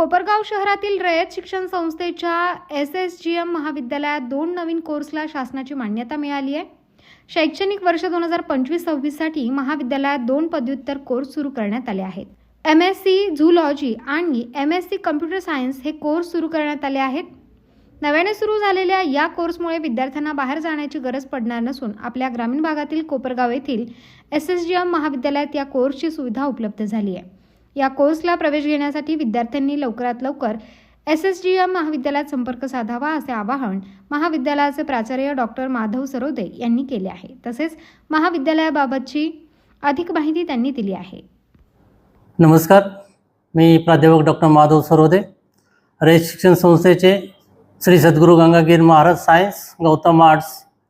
कोपरगाव शहरातील रयत शिक्षण संस्थेच्या एस एस जी एम महाविद्यालयात दोन नवीन कोर्सला शासनाची मान्यता मिळाली आहे. शैक्षणिक वर्ष दोन हजार पंचवीस सव्वीससाठी महाविद्यालयात दोन पदव्युत्तर कोर्स सुरू करण्यात आले आहेत. एम एस सी झूलॉजी आणि M S C computer science हे कोर्स सुरू करण्यात आले आहेत. नव्याने सुरू झालेल्या या कोर्समुळे विद्यार्थ्यांना बाहेर जाण्याची गरज पडणार नसून आपल्या ग्रामीण भागातील कोपरगाव येथील एस एस जी एम महाविद्यालयात या कोर्सची सुविधा उपलब्ध झाली आहे. या कोर्सला प्रवेश घेण्यासाठी विद्यार्थ्यांनी लवकरात लवकर एस एस जी एम महाविद्यालयात संपर्क साधावा असे आवाहन महाविद्यालयाचे प्राचार्य डॉक्टर माधव सरोदे यांनी केले आहे. तसेच महाविद्यालयाबाबतची अधिक माहिती त्यांनी दिली आहे. नमस्कार. मी प्राध्यापक डॉक्टर माधव सरोदे रयत शिक्षण संस्थेचे श्री सद्गुरू गंगागीर महाराज सायन्स गौतम आर्ट्स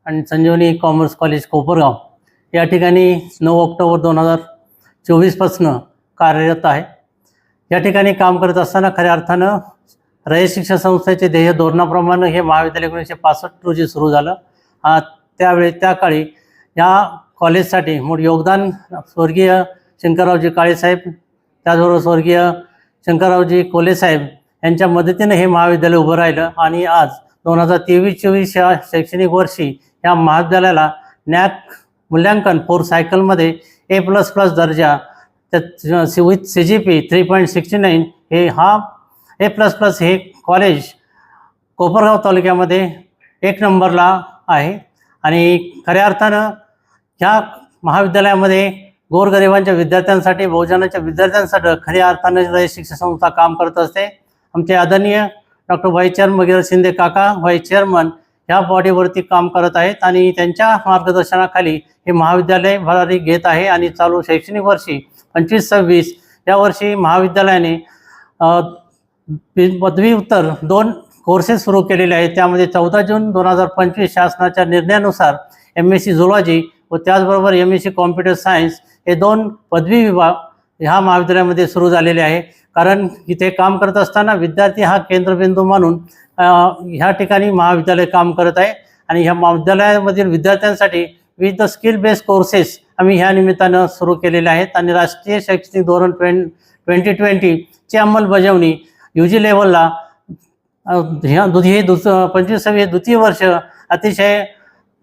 आणि संजीवनी कॉमर्स कॉलेज कोपरगाव. या ठिकाणी नऊ ऑक्टोबर दोन हजार चोवीसपासनं कार्यरत आहे. या ठिकाणी काम करत असताना खऱ्या अर्थानं रयत शिक्षण संस्थेचे ध्येय धोरणाप्रमाणे हे महाविद्यालय एकोणीसशे पासष्ट रोजी सुरू झालं. त्यावेळी त्या काळी या कॉलेजसाठी मोठं योगदान स्वर्गीय शंकररावजी काळेसाहेब त्याचबरोबर स्वर्गीय शंकररावजी कोलेसाहेब यांच्या मदतीने हे महाविद्यालय उभं राहिलं आणि आज दोन हजार तेवीस चोवीस या शैक्षणिक वर्षी या महाविद्यालयाला नॅक मूल्यांकन फोर सायकलमध्ये ए प्लस प्लस दर्जा त्यात C with C G P three point sixty nine हे हा ए प्लस प्लस हे कॉलेज कोपरगाव तालुक्यामध्ये एक नंबरला आहे. आणि खऱ्या अर्थानं ह्या महाविद्यालयामध्ये गोरगरिबांच्या विद्यार्थ्यांसाठी बहुजनाच्या विद्यार्थ्यांसाठी खऱ्या अर्थानं शिक्षण संस्था काम करत असते. आमचे आदरणीय डॉक्टर व्हाईस चेअरमन वगैरे शिंदे काका व्हाईस चेअरमन ह्या बॉडीवरती काम करत आहेत आणि त्यांच्या मार्गदर्शनाखाली हे महाविद्यालय भरारी घेत आहे आणि चालू शैक्षणिक वर्षी पंचवीस सव्वीस या वर्षी महाविद्यालयाने पदवीउत्तर पदव्युत्तर दोन कोर्सेस सुरू केलेले आहेत. त्यामध्ये चौदा जून दोन हजार पंचवीस शासनाच्या निर्णयानुसार एम एस सी झुलॉजी व त्याचबरोबर M S C computer science हे दोन पदवी विभाग ह्या महाविद्यालयामध्ये सुरू झालेले आहे. कारण इथे काम करत असताना विद्यार्थी हा केंद्रबिंदू मानून ह्या ठिकाणी महाविद्यालय काम करत आहे. आणि ह्या महाविद्यालयामधील विद्यार्थ्यांसाठी विविध स्किल बेस्ड कोर्सेस आम्ही ह्या निमित्तानं सुरू केलेले आहेत आणि राष्ट्रीय शैक्षणिक धोरण ट्वें ट्वेंटी ट्वेंटीची अंमलबजावणी यू जी लेवलला ह्या दु हे दुस पंचवीसावे द्वितीय वर्ष अतिशय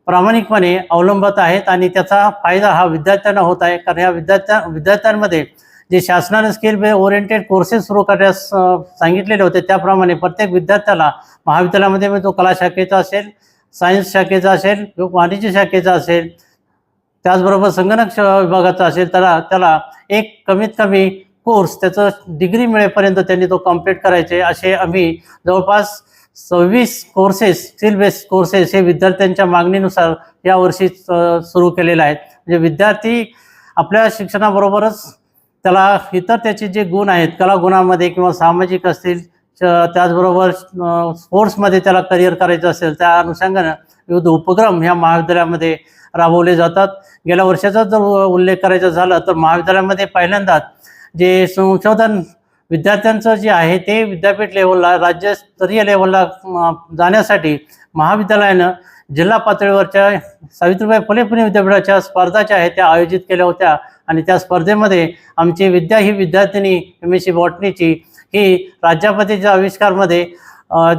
प्रामाणिकपणे अवलंबत आहेत आणि त्याचा फायदा हा विद्यार्थ्यांना होत आहे. कारण ह्या विद्यार्थ्या विद्यार्थ्यांमध्ये जे शासनाने स्किल बे ओरिएंटेड कोर्सेस सुरू करण्यास सांगितलेले होते त्याप्रमाणे प्रत्येक विद्यार्थ्याला महाविद्यालयामध्ये तो कला शाखेचा असेल सायन्स शाखेचा असेल वाणिज्य शाखेचा असेल त्याचबरोबर संगणक सेवा विभागाचा असेल त्याला त्याला एक कमीत कमी कोर्स त्याचं डिग्री मिळेपर्यंत त्यांनी तो कंप्लीट करायचे. असे आम्ही जवळपास सव्वीस कोर्सेस स्किल बेस्ड कोर्सेस हे विद्यार्थ्यांच्या मागणीनुसार यावर्षी सुरू केलेले आहेत. म्हणजे विद्यार्थी आपल्या शिक्षणाबरोबरच त्याला इतर त्याचे जे गुण आहेत कला गुणामध्ये किंवा सामाजिक असतील च- त्याचबरोबर स्पोर्ट्समध्ये त्याला करिअर करायचं असेल त्या अनुषंगानं विविध उपक्रम ह्या महाविद्यालयामध्ये राबवले जातात. गेल्या वर्षाचा जर उल्लेख करायचा झाला तर महाविद्यालयामध्ये पहिल्यांदाच जे संशोधन विद्यार्थ्यांचं जे आहे ते विद्यापीठ लेवलला राज्यस्तरीय लेवलला जाण्यासाठी महाविद्यालयानं जिल्हा पातळीवरच्या सावित्रीबाई फुले पुणे विद्यापीठाच्या स्पर्धा ज्या आहेत त्या आयोजित केल्या होत्या. आणि त्या स्पर्धेमध्ये आमची विद्या ही विद्यार्थिनी एम एस सी बॉटनीची ही राज्यापतीच्या आविष्कारमध्ये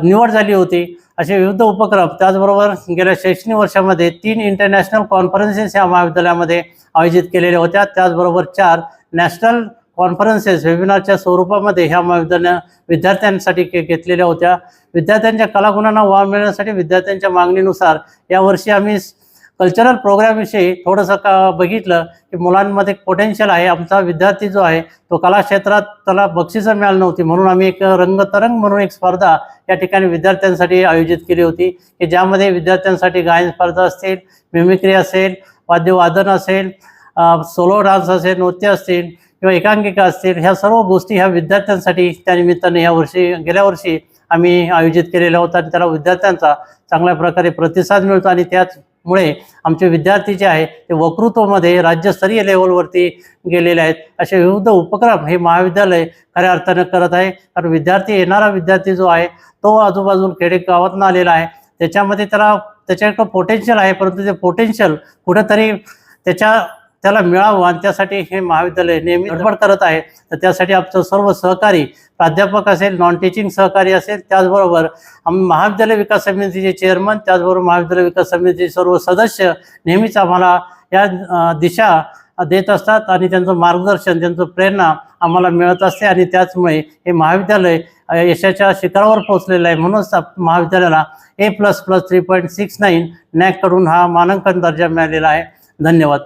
निवड झाली होती. असे विविध उपक्रम. त्याचबरोबर गेल्या शैक्षणिक वर्षामध्ये तीन इंटरनॅशनल कॉन्फरन्सेस या महाविद्यालयामध्ये आयोजित केलेल्या होत्या. त्याचबरोबर चार नॅशनल कॉन्फरन्सेस वेबिनारच्या स्वरूपामध्ये ह्या महाविद्यालया विद्यार्थ्यांसाठी के घेतलेल्या होत्या. विद्यार्थ्यांच्या कलागुणांना वाव मिळण्यासाठी विद्यार्थ्यांच्या मागणीनुसार यावर्षी आम्ही कल्चरल प्रोग्रामविषयी थोडंसं का बघितलं की मुलांमध्ये पोटेन्शियल आहे. आमचा विद्यार्थी जो आहे तो कला क्षेत्रात त्याला बक्षिसं मिळाली नव्हती. म्हणून आम्ही एक रंगतरंग म्हणून एक स्पर्धा या ठिकाणी विद्यार्थ्यांसाठी आयोजित केली होती की ज्यामध्ये विद्यार्थ्यांसाठी गायन स्पर्धा असतील मिमिक्री असेल वाद्यवादन असेल सोलो डान्स असेल नृत्य असतील किंवा एकांकिका असतील ह्या सर्व गोष्टी ह्या विद्यार्थ्यांसाठी त्या ह्या वर्षी गेल्या वर्षी आम्ही आयोजित केलेला होता आणि त्याला विद्यार्थ्यांचा चांगल्या प्रकारे प्रतिसाद मिळतो आणि त्याच मुळे आमचे विद्यार्थी जे आहे ते वक्तृत्वामध्ये राज्यस्तरीय लेवलवरती गेलेले आहेत. असे विविध उपक्रम हे महाविद्यालय खऱ्या अर्थानं करत आहे. कारण विद्यार्थी येणारा विद्यार्थी जो आहे तो आजूबाजूला खेडेगावातून आलेला आहे. त्याच्यामध्ये त्याला त्याच्याकडं पोटेन्शियल आहे परंतु ते पोटेन्शियल कुठेतरी त्याच्या त्याला मिळावं आणि त्यासाठी हे महाविद्यालय नेहमी धडपड करत आहे. तर त्यासाठी आमचं सर्व सहकारी प्राध्यापक असेल नॉन टीचिंग सहकारी असेल त्याचबरोबर आम्ही महाविद्यालय विकास समितीचे चेअरमन त्याचबरोबर महाविद्यालय विकास समितीचे सर्व सदस्य नेहमीच आम्हाला या दिशा देत असतात आणि त्यांचं मार्गदर्शन त्यांचं प्रेरणा आम्हाला मिळत असते आणि त्याचमुळे हे महाविद्यालय यशाच्या शिखरावर पोहोचलेलं आहे. म्हणूनच महाविद्यालयाला A plus plus three point six nine नॅककडून हा मानांकन दर्जा मिळालेला आहे. धन्यवाद.